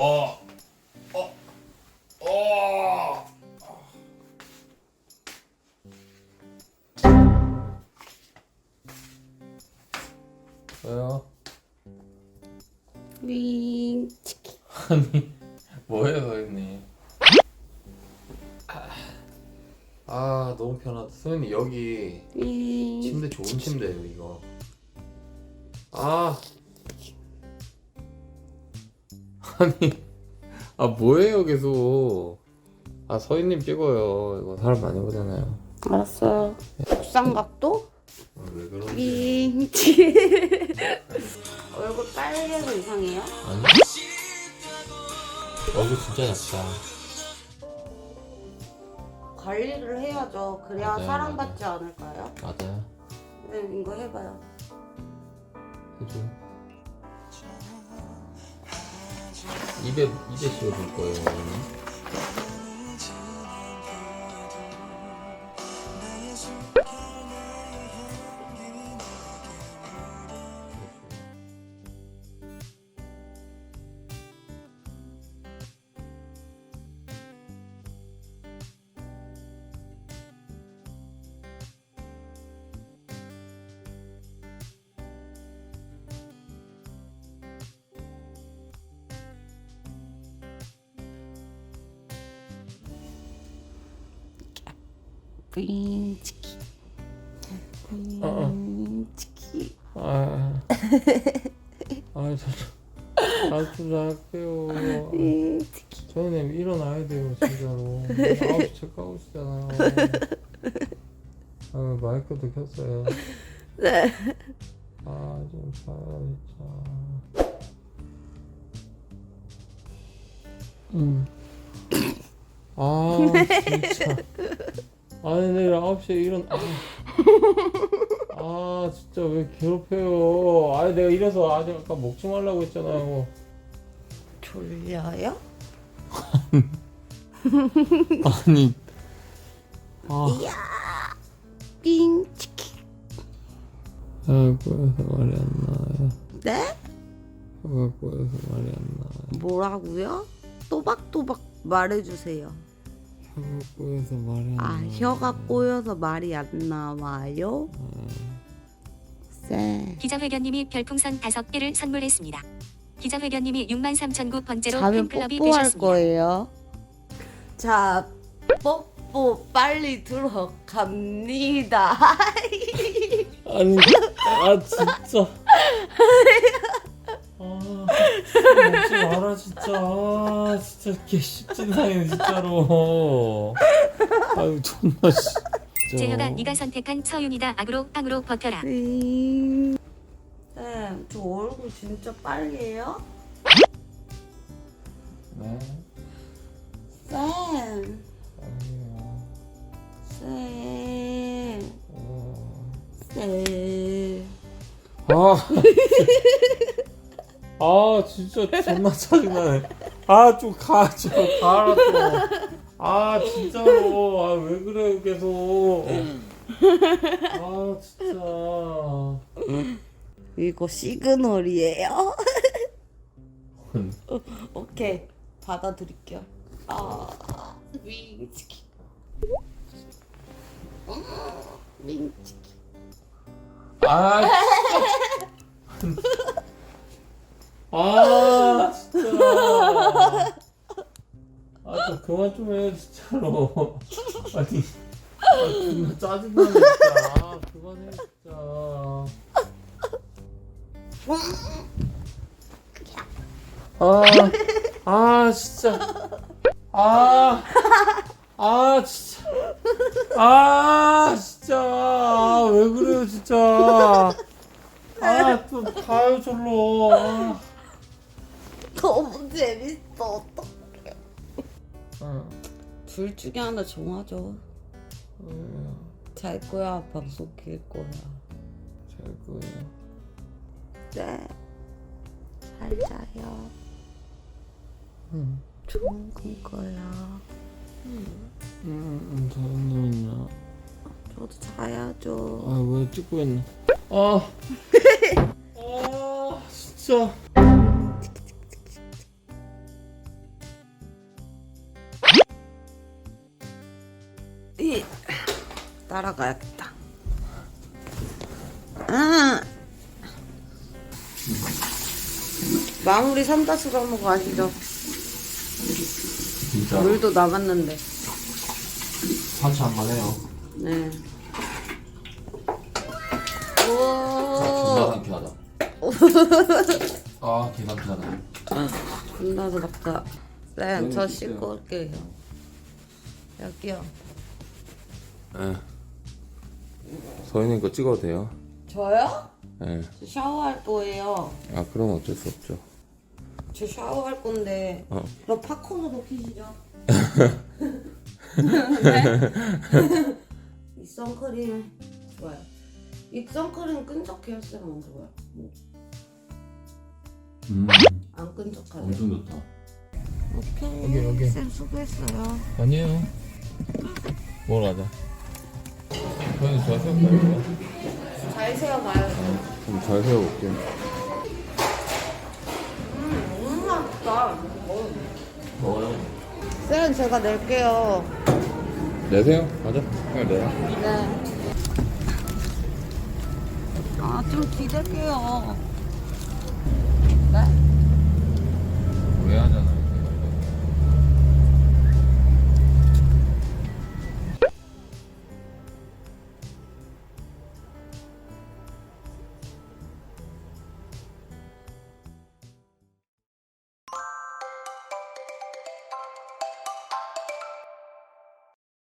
어. 어. 어. 왜요? 윙 치킨 아니 뭐예요 소연님? 아 너무 편하다 소연님 여기 윙 침대 좋은 침대예요 이거 아 아니 아 뭐예요 계속. 아 서인님 찍어요. 이거 사람 많이 보잖아요. 알았어요. 국산각도? 아, 왜 그러지? 윙 치킨 얼굴 빨개서 이상해요? 아니. 얼굴 진짜 작다. 관리를 해야죠. 그래야 맞아요, 사랑받지 않을까요? 맞아요. 네 이거 해봐요. 해줘 입에 입에 씌워줄 거예요 윙 치킨 어, 윙 치킨 아, 아, 저, 아좀 잘게요. 윙 치킨 저는 일어나야 돼요, 진짜로. 아홉 시 체크아웃이잖아요. 아, 마이크도 켰어요. 네 아, 좀 자요, 진짜. 음. 아, 진짜. 아니, 내일 9시에 일어나. 아. 아, 진짜 왜 괴롭혀요. 아니, 내가 이래서 아직 아까 먹지 말라고 했잖아요. 졸려요? 아니. 아, 이야 윙 치킨 아, 꼬여서 말이 안 나와요. 네? 꼬여서 말이 안 나와요. 뭐라고요? 또박또박 말해주세요 혀가 꼬여서 말이 안 아 나와요. 혀가 꼬여서 말이 안 나와요? 쎄 기자회견님이 별풍선 5개를 선물했습니다. 기자회견님이 63,009번째로 자면 팬클럽이 뽀뽀할 되셨습니다. 거예요 자 뽀뽀 빨리 들어갑니다 아니, 아 진짜. 아, 먹지 마라 진짜. 아, 진짜 개씹진상이네 진짜로. 아유 존나 씨. 진짜. 제혀가 네가 선택한 서윤이다 악으로 팡으로 버텨라. 쌤, 저 얼굴 진짜 빨개요? 네. 쌤, 아니에요. 쌤, 어. 쌤. 아. 아 진짜 존나 짜증나네. 아 좀 가, 좀 가라 좀. 아 진짜로 아 왜 그래요 계속. 아 진짜. 이거 시그널이에요? 음. 어, 오케이, 받아드릴게요. 아, 윙치키. 음, 윙치키. 아 진짜. 아 진짜. 아좀 그만 좀 해요 진짜로. 아니. 아 존나 짜증나네 진짜. 아 그만해 진짜. 아, 아 진짜. 아, 아 진짜. 아 진짜. 아, 왜 그래요 진짜. 아좀 가요 절로. 아. 재밌어. 어떡해. 응. 둘 중에 하나 정하죠. 응. 잘 거야, 방송 킬 거야. 잘 거예요. 네. 잘 자요. 응. 좋은 꿈 거야. 응, 응, 저는요. 저도 자야죠. 아, 왜 찍고 있나? 아, 아, 진짜. 따라가야겠다. 아. 마무리 삼다수 과목 아시죠? 진짜 물도 남았는데. 사치 한번 해요. 네. 존나 오. 상쾌하다. 아, 개 상쾌하다. 끝나서 막자. 쌤, 저 너무 씻고 올게요. 여기요. 예. 서인이 거 찍어도 돼요? 저요? 예. 저 샤워할 거예요. 아, 그럼 어쩔 수 없죠. 저 샤워할 건데. 어. 그럼 팝콘을 먹히시죠? 네? 이 선크림 좋아요. 이 선크림 끈적해요, 쌤? 안 좋아요? 음, 안 끈적하네. 엄청 좋다. 오케이. 여기, 여기. 쌤 수고했어요. 아니에요. 먹으러 가자. 서인이 잘 세울까요? 잘 세워봐요. 좀잘 세워볼게. 음, 너무 맛있다. 먹어요. 쌤, 제가 낼게요. 내세요. 가자. 빨리 내라. 네. 아, 좀 기댈게요. 네? 왜 하잖아.